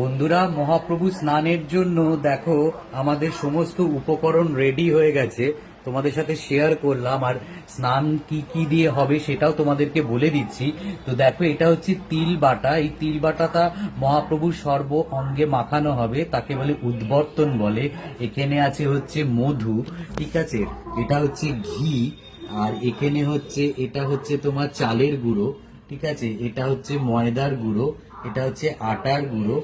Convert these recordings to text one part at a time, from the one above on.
বন্ধুরা, মহাপ্রভু স্নানের জন্য দেখো, আমাদের সমস্ত উপকরণ রেডি হয়ে গেছে। তোমাদের সাথে শেয়ার করলাম, আর স্নান কি কি দিয়ে হবে সেটাও তোমাদেরকে বলে দিচ্ছি। তো দেখো, এটা হচ্ছে তিল বাটা। এই তিল বাটাটা মহাপ্রভুর সর্ব অঙ্গে মাখানো হবে, তাকে বলে উদ্বর্তন বলে। এখানে আছে হচ্ছে মধু, ঠিক আছে? এটা হচ্ছে ঘি, আর এখানে হচ্ছে, এটা হচ্ছে তোমার চালের গুঁড়ো, ঠিক আছে? এটা হচ্ছে ময়দার গুঁড়ো, এটা হচ্ছে আটার গুঁড়ো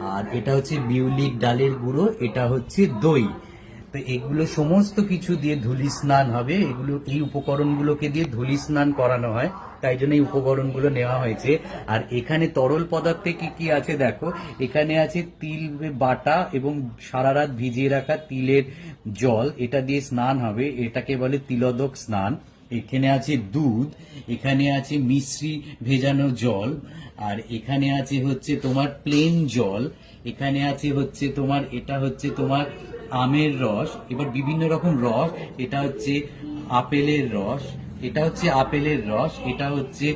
আর এটা হচ্ছে বিউলির ডালের গুঁড়ো, এটা হচ্ছে দই। তো এগুলো সমস্ত কিছু দিয়ে ধুলি স্নান হবে। এগুলো, এই উপকরণগুলোকে দিয়ে ধুলি স্নান করানো হয়। তাই জন্য এই উপকরণগুলো নেওয়া হয়েছে। আর এখানে তরল পদার্থে কি কি আছে দেখো? এখানে আছে তিল বাটা এবং সারা রাত ভিজিয়ে রাখা তিলের জল। এটা দিয়ে স্নান হবে। এটাকে বলে তিলোদক স্নান। এখানে আছে দুধ, এখানে আছে মিশ্রি ভেজানো জল, আর এখানে আছে হচ্ছে তোমার প্লেন জল, এখানে আছে হচ্ছে তোমার, এটা হচ্ছে তোমার আমের রস, এবার বিভিন্ন রকম রস, এটা হচ্ছে আপেলের রস, এটা হচ্ছে আপেলের রস, এটা হচ্ছে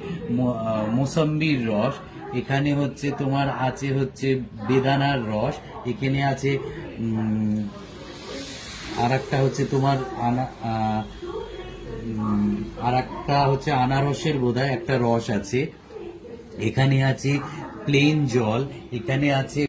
মোসাম্বির রস, এখানে হচ্ছে তোমার আছে হচ্ছে বেদানার রস, এখানে আছে আর হচ্ছে তোমার আনা আর একটা হচ্ছে আনারসের বোধহয় একটা রস আছে। এখানে আছে প্লেন জল এখানে আছে